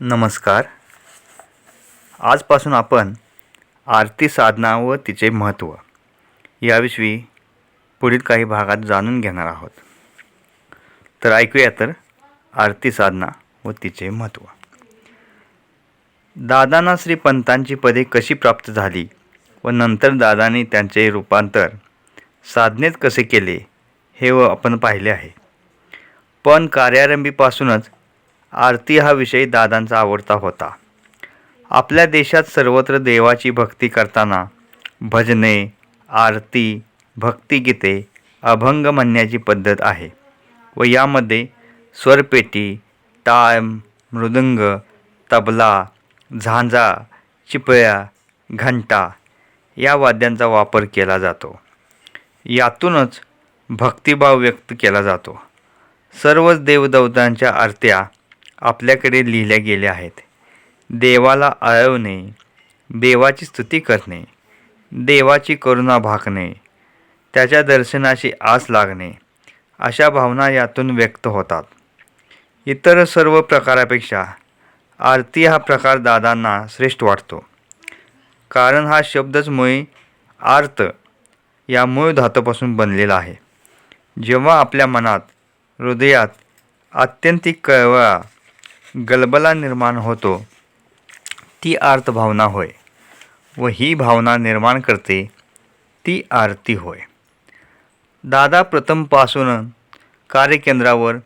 नमस्कार. आजपासून आपण आरती साधना व तिचे महत्त्व याविषयी पुढील काही भागात जाणून घेणार आहोत. तर ऐकूया तर आरती साधना व तिचे महत्त्व. दादांना श्रीपंतांची पदे कशी प्राप्त झाली व नंतर दादांनी त्यांचे रूपांतर साधनेत कसे केले हे व आपण पाहिले आहे. पण कार्यारंभीपासूनच आरती हा विषय दादांचा आवडता होता. आपल्या देशात सर्वत्र देवाची भक्ती करताना भजने आरती भक्तिगीते अभंग म्हणण्याची पद्धत आहे व यामध्ये स्वरपेटी टाळ मृदंग तबला झांजा चिपळ्या घंटा या वाद्यांचा वापर केला जातो. यातूनच भक्तिभाव व्यक्त केला जातो. सर्वच देवदेवतांच्या आरत्या आपल्याकडे लिहिल्या गेल्या आहेत. देवाला आळवणे देवाची स्तुती करणे देवाची करुणा भाकणे त्याच्या दर्शनाची आस लागणे अशा भावना यातून व्यक्त होतात. इतर सर्व प्रकारापेक्षा आरती हा प्रकार दादांना श्रेष्ठ वाटतो. कारण हा शब्दच मुळे आर्त या मूळ धातूपासून बनलेला आहे. जेव्हा आपल्या मनात हृदयात आत्यंतिक कळवळा गलबला निर्माण होतो ती आर्तभावना होय व ही भावना निर्माण करते ती आरती होय. दादा प्रथमपासून कार्यकेंद्रावर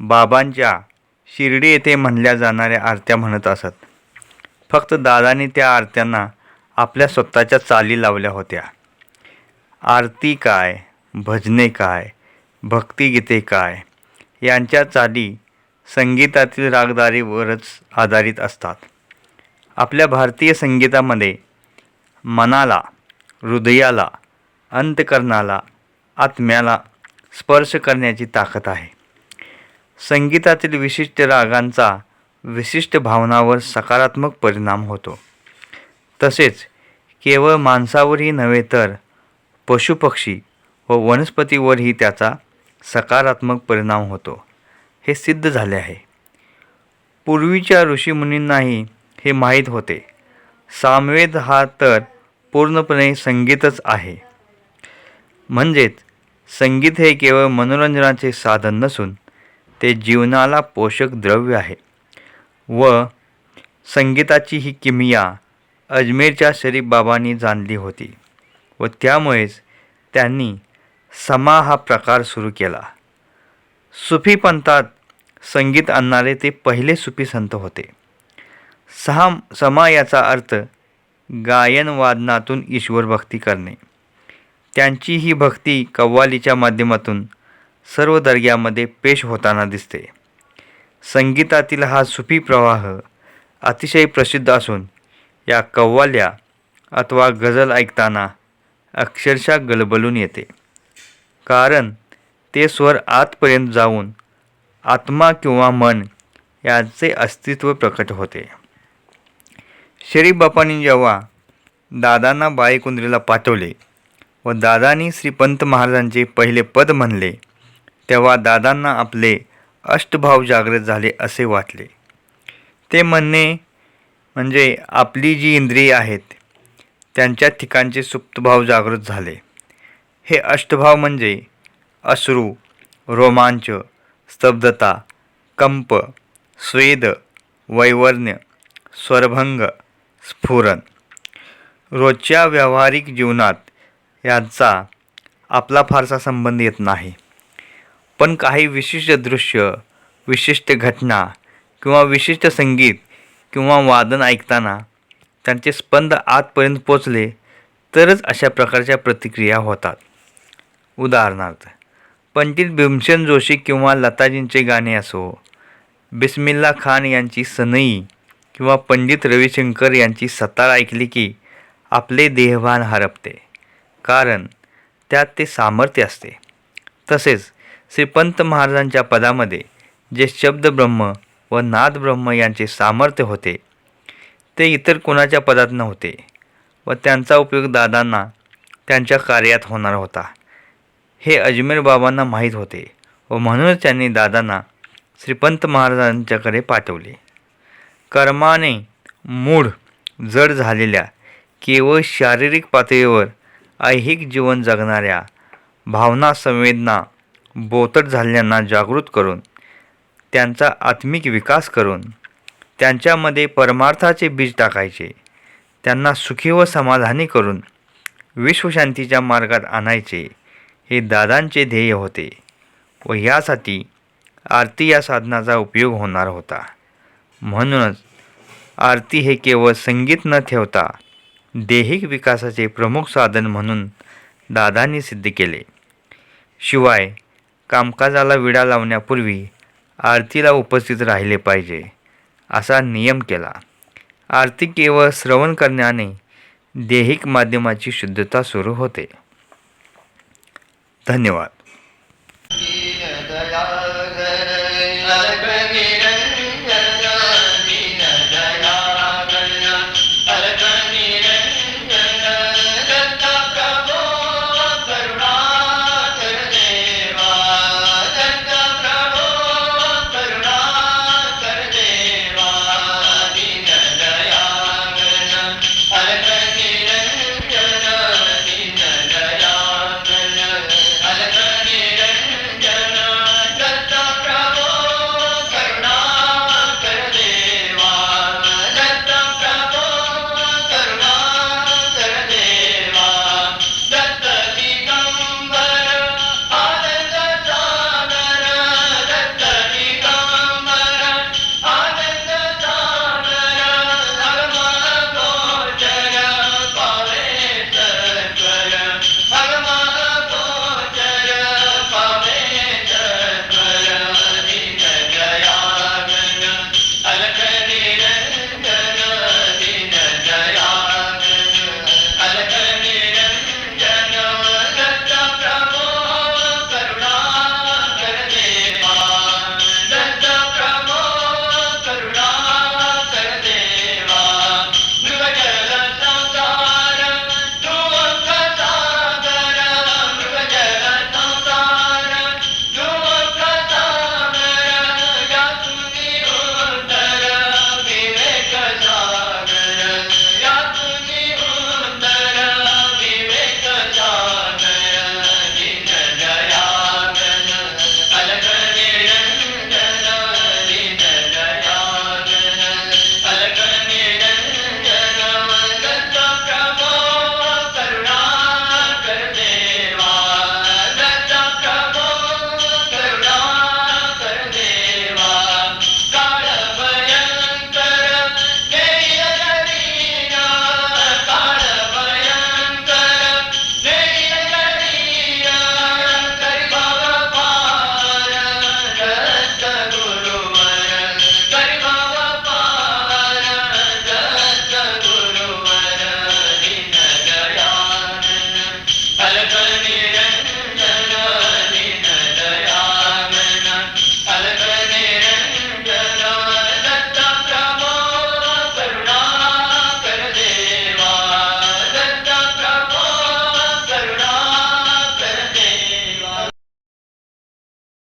बाबांच्या शिर्डी येथे म्हणल्या जाणाऱ्या आरत्या म्हणत असत. फक्त दादाने त्या आरत्यांना आपल्या स्वतःच्या चाली लावल्या होत्या. आरती काय भजने काय भक्तिगीते काय यांच्या चाली संगीतातील रागदारीवरच आधारित असतात. आपल्या भारतीय संगीतामध्ये मनाला हृदयाला अंतकरणाला आत्म्याला स्पर्श करण्याची ताकद आहे. संगीतातील विशिष्ट रागांचा विशिष्ट भावनावर सकारात्मक परिणाम होतो. तसेच केवळ माणसावरही नव्हे तर पशुपक्षी व वनस्पतीवरही त्याचा सकारात्मक परिणाम होतो. हे सिद्ध झाले आहे. पूर्वीच्या ऋषीमुनींनाही हे माहीत होते. सामवेद हा तर पूर्णपणे संगीतच आहे. म्हणजेच संगीत हे केवळ मनोरंजनाचे साधन नसून ते जीवनाला पोषक द्रव्य आहे. व संगीताची ही किमिया अजमेरच्या शरीफ बाबांनी जाणली होती व त्यामुळेच त्यांनी समा हा प्रकार सुरू केला. सुफी पंथात संगीत आणणारे ते पहिले सुफी संत होते. सहा समा याचा अर्थ गायन वादनातून ईश्वर भक्ती करणे. त्यांची ही भक्ती कव्वालीच्या माध्यमातून सर्व दर्ग्यामध्ये पेश होताना दिसते. संगीतातील हा सुफी प्रवाह अतिशय प्रसिद्ध असून या कव्वाल्या अथवा गझल ऐकताना अक्षरशः गलबलून येते. कारण ते स्वर आतपर्यंत जाऊन आत्मा किंवा मन याचे अस्तित्व प्रकट होते. शरीफ बापांनी जेव्हा दादांना बाळेकुंद्रीला पाठवले व दादांनी श्रीपंत महाराजांचे पहिले पद म्हणले तेव्हा दादांना आपले अष्टभाव जागृत झाले असे वाटले. ते म्हणणे म्हणजे आपली जी इंद्रिये आहेत त्यांच्या ठिकाणचे सुप्तभाव जागृत झाले. हे अष्टभाव म्हणजे अश्रू रोमांच स्तब्धता कंप स्वेद वैवर्ण्य स्वरभंग स्फुरण. रोजच्या व्यावहारिक जीवनात यांचा आपला फारसा संबंध येत नाही. पण काही विशिष्ट दृश्य विशिष्ट घटना किंवा विशिष्ट संगीत किंवा वादन ऐकताना त्यांचे स्पंद आतपर्यंत पोचले तरच अशा प्रकारच्या प्रतिक्रिया होतात. उदाहरणार्थ पंडित भीमसेन जोशी किंवा लताजींचे गाणे असो बिस्मिल्ला खान यांची सनई किंवा पंडित रविशंकर यांची सतार ऐकली की आपले देहभान हरपते. कारण त्यात ते सामर्थ्य असते. तसेच श्रीपंत महाराजांच्या पदामध्ये जे शब्द ब्रह्म व नाद ब्रह्म यांचे सामर्थ्य होते ते इतर कोणाच्या पदात नव्हते व त्यांचा उपयोग दादांना त्यांच्या कार्यात होणार होता. हे अजमेर बाबांना माहीत होते व म्हणूनच त्यांनी दादांना श्रीपंत महाराजांच्याकडे पाठवले. कर्माने मूढ जड झालेल्या केवळ शारीरिक पातळीवर ऐहिक जीवन जगणाऱ्या भावना संवेदना बोतट झालेल्यांना जागृत करून त्यांचा आत्मिक विकास करून त्यांच्यामध्ये परमार्थाचे बीज टाकायचे त्यांना सुखी व समाधानी करून विश्वशांतीच्या मार्गात आणायचे हे दादांचे ध्येय होते व यासाठी आरती या साधनाचा उपयोग होणार होता. म्हणूनच आरती हे केवळ संगीत न ठेवता दैहिक विकासाचे प्रमुख साधन म्हणून दादांनी सिद्ध केले. शिवाय कामकाजाला विडा लावण्यापूर्वी आरतीला उपस्थित राहिले पाहिजे असा नियम केला. आरती केवळ श्रवण करण्याने दैहिक माध्यमाची शुद्धता सुरू होते. धन्यवाद